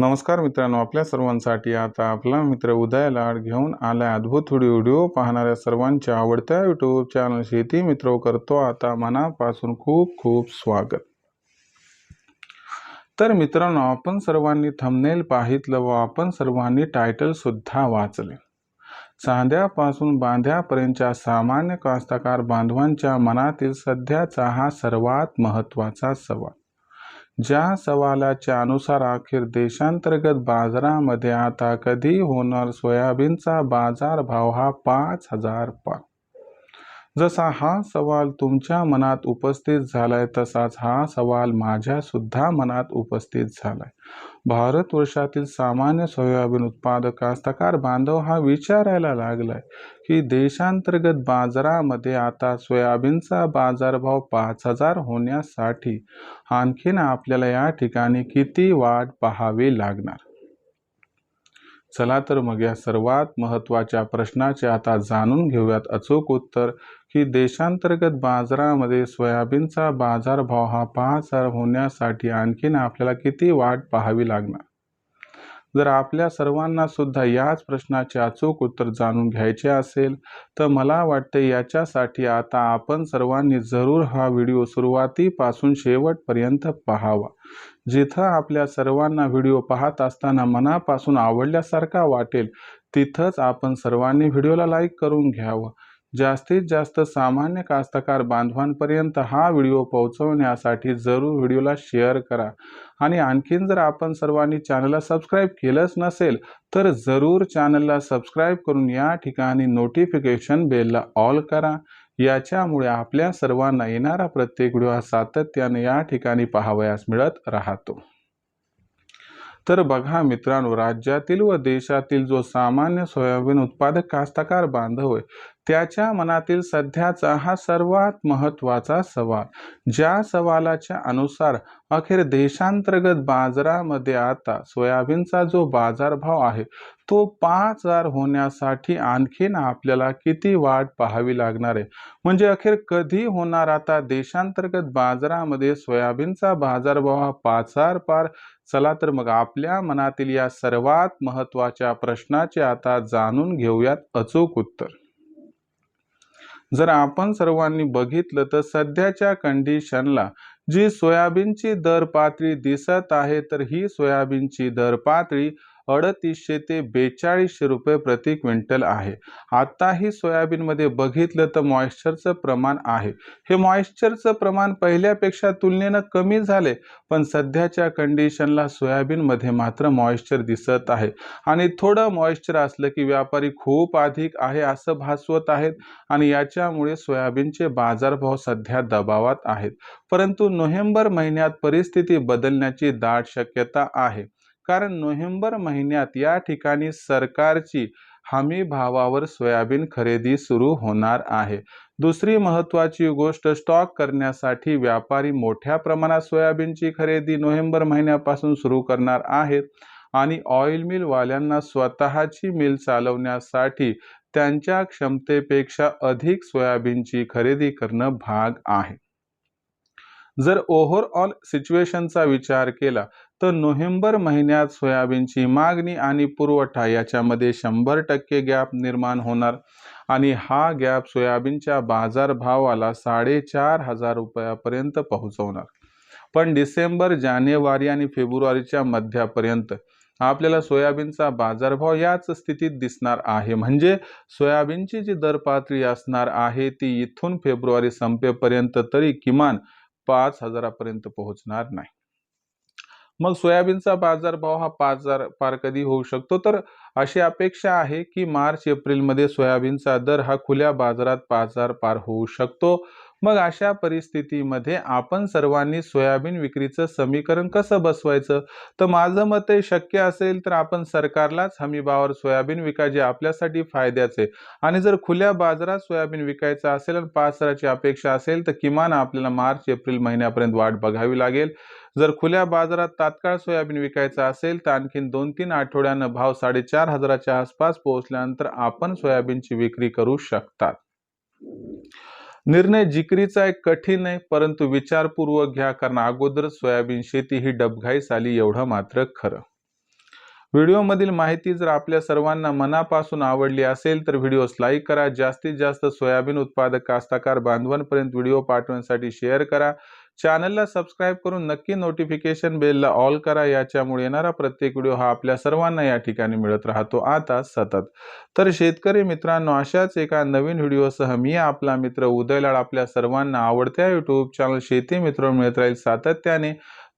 नमस्कार मित्रांनो आपल्या सर्वांसाठी आता आपला मित्र उदय लाड घेऊन आलाय अद्भुत व्हिडिओ पाहणाऱ्या सर्वांच्या आवडत्या युट्यूब चॅनल शेती मित्र करतो आता मनापासून खूप खूप स्वागत. तर मित्रांनो आपण सर्वांनी थंबनेल पाहितलं व आपण सर्वांनी टायटल सुद्धा वाचले. चांद्यापासून बांध्यापर्यंतच्या सामान्य कास्तकार बांधवांच्या मनातील सध्याचा हा सर्वात महत्त्वाचा सवाल. ज्या सवालाच्या अनुसार अखेर देशांतर्गत बाजारामध्ये आता कधी होणार सोयाबीनचा बाजार भाव हा पाच हजार पार जसा हा सवाल तुमच्या मनात उपस्थित झालाय तसाच हा सवाल माझ्या सुद्धा मनात उपस्थित झालाय. भारतवर्षातील सामान्य सोयाबीन उत्पादक कास्तकार बांधव हा विचारायला लागलाय की देशांतर्गत बाजारामध्ये आता सोयाबीनचा बाजारभाव पाच हजार होण्यासाठी आणखीन आपल्याला या ठिकाणी किती वाट पाहावी लागणार? चला तर मग या सर्वात महत्त्वाच्या प्रश्नाचे आता जाणून घेऊयात अचूक उत्तर की देशांतर्गत बाजारामध्ये सोयाबीनचा बाजारभाव हा पाच हजार होण्यासाठी आणखीन आपल्याला किती वाट पाहावी लागणार? जर आपल्या सर्वांना सुद्धा याच प्रश्नाचे अचूक उत्तर जाणून घ्यायचे असेल तर मला वाटते याच्यासाठी आता आपण सर्वांनी जरूर हा व्हिडिओ सुरुवातीपासून शेवटपर्यंत पाहावा. जिथं आपल्या सर्वांना व्हिडिओ पाहत असताना मनापासून आवडल्यासारखा वाटेल तिथंच आपण सर्वांनी व्हिडिओला लाईक करून घ्यावं. जास्तीत जास्त सामान्य कास्तकार बांधवांपर्यंत हा व्हिडिओ पोहोचवण्यासाठी जरूर व्हिडिओला शेअर करा. आणि आणखीन जर आपण सर्वांनी चॅनलला सबस्क्राईब केलंच नसेल तर जरूर चॅनलला सबस्क्राईब करून या ठिकाणी नोटिफिकेशन बेलला ऑल करा. याच्यामुळे आपल्या सर्वांना येणारा प्रत्येक व्हिडिओ हा सातत्याने या ठिकाणी पाहावयास मिळत राहतो. तर बघा मित्रांनो राज्यातील व देशातील जो सामान्य सोयाबीन उत्पादक कास्तकार बांधव आहे त्याच्या मनातील सध्याचा हा सर्वात महत्त्वाचा सवाल. ज्या सवालाच्या अनुसार अखेर देशांतर्गत बाजारामध्ये आता सोयाबीनचा जो बाजारभाव आहे तो पाच हजार होण्यासाठी आणखीन आपल्याला किती वाट पाहावी लागणार आहे? म्हणजे अखेर कधी होणार आता देशांतर्गत बाजारामध्ये सोयाबीनचा बाजारभाव हा पाच हजार पार? चला तर मग आपल्या मनातील या सर्वात महत्त्वाच्या प्रश्नाचे आता जाणून घेऊयात अचूक उत्तर. जर आपण सर्वांनी बघितलं तर सध्याच्या कंडिशनला जी सोयाबीनची दर पातळी दिसत आहे तर ही सोयाबीनची दर पातळी अडतीसशे ते बेचाळीसशे रुपये प्रति क्विंटल आहे. आत्ताही सोयाबीनमध्ये बघितलं तर मॉइश्चरचं प्रमाण आहे. हे मॉइश्चरचं प्रमाण पहिल्यापेक्षा तुलनेनं कमी झाले पण सध्याच्या कंडिशनला सोयाबीनमध्ये मात्र मॉइश्चर दिसत आहे. आणि थोडं मॉइश्चर असलं की व्यापारी खूप अधिक आहे असं भासवत आहेत आणि याच्यामुळे सोयाबीनचे बाजारभाव सध्या दबावात आहेत. परंतु नोव्हेंबर महिन्यात परिस्थिती बदलण्याची दाट शक्यता आहे. कारण नोव्हेंबर महिन्यात या ठिकाणी सरकारची हमी भावावर सोयाबीन खरेदी सुरू होणार आहे. दुसरी महत्त्वाची गोष्ट स्टॉक करण्यासाठी व्यापारी मोठ्या प्रमाणात सोयाबीनची खरेदी नोव्हेंबर महिन्यापासून सुरू करणार आहेत आणि ऑइल मिलवाल्यांना स्वतःची मिल चालवण्यासाठी त्यांच्या क्षमतेपेक्षा अधिक सोयाबीनची खरेदी करणं भाग आहे. जर ओव्हरऑल सिच्युएशनचा विचार केला तर नोव्हेंबर महिन्यात सोयाबीनची मागणी आणि पुरवठा याच्यामध्ये शंभर टक्के गॅप निर्माण होणार आणि हा गॅप सोयाबीनच्या बाजारभावाला साडेचार हजार रुपयापर्यंत पोहोचवणार. पण डिसेंबर जानेवारी आणि फेब्रुवारीच्या मध्यापर्यंत आपल्याला सोयाबीनचा बाजारभाव याच स्थितीत दिसणार आहे. म्हणजे सोयाबीनची जी दर पातळी असणार आहे ती इथून फेब्रुवारी संपेपर्यंत तरी किमान पाच हजारापर्यंत पोहोचणार नाही. मग सोयाबीनचा बाजारभाव हा पाच हजार पार कधी होऊ शकतो? तर अशी अपेक्षा आहे की मार्च एप्रिलमध्ये सोयाबीनचा दर हा खुल्या बाजारात पाच हजार पार होऊ शकतो. मग अशा परिस्थितीमध्ये आपण सर्वांनी सोयाबीन विक्रीचं समीकरण कसं बसवायचं? तर माझं मत आहे शक्य असेल तर आपण सरकारलाच हमीभावावर सोयाबीन विका जे आपल्यासाठी फायद्याचे आणि जर खुल्या बाजारात सोयाबीन विकायचं असेल आणि पाच हजाराची अपेक्षा असेल तर किमान आपल्याला मार्च एप्रिल महिन्यापर्यंत वाट बघावी लागेल. जर खुल्या बाजारात तात्काळ सोयाबीन विकायचं असेल तर आणखीन दोन तीन आठवड्यानं भाव साडेचार हजाराच्या आसपास पोहोचल्यानंतर आपण सोयाबीनची विक्री करू शकतात. निर्णय जिकरीचा एक कठीण आहे परंतु विचारपूर्वक घ्या कारण अगोदर सोयाबीन शेती ही डबघाईस आली एवढं मात्र खरं. व्हिडिओमधील माहिती जर आपल्या सर्वांना मनापासून आवडली असेल तर व्हिडिओस लाईक करा जास्तीत जास्त सोयाबीन उत्पादक कास्ताकार बांधवांपर्यंत व्हिडिओ पाठवण्यासाठी शेअर करा. चॅनलला सबस्क्राईब करून नक्की नोटिफिकेशन बेलला ऑल करा याच्यामुळे येणारा प्रत्येक व्हिडिओ हा आपल्या सर्वांना या ठिकाणी मिळत राहतो. आता सतत. तर शेतकरी मित्रांनो अशाच एका नवीन व्हिडिओसह मी आपला मित्र उदयलाड आपल्या सर्वांना आवडत्या यूट्यूब चॅनल शेती मित्र मिळत राहील सातत्याने.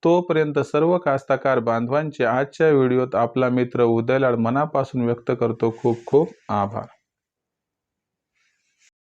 तोपर्यंत सर्व कास्ताकार बांधवांचे आजच्या व्हिडिओत आपला मित्र उदयलाड मनापासून व्यक्त करतो. खूप खूप आभार.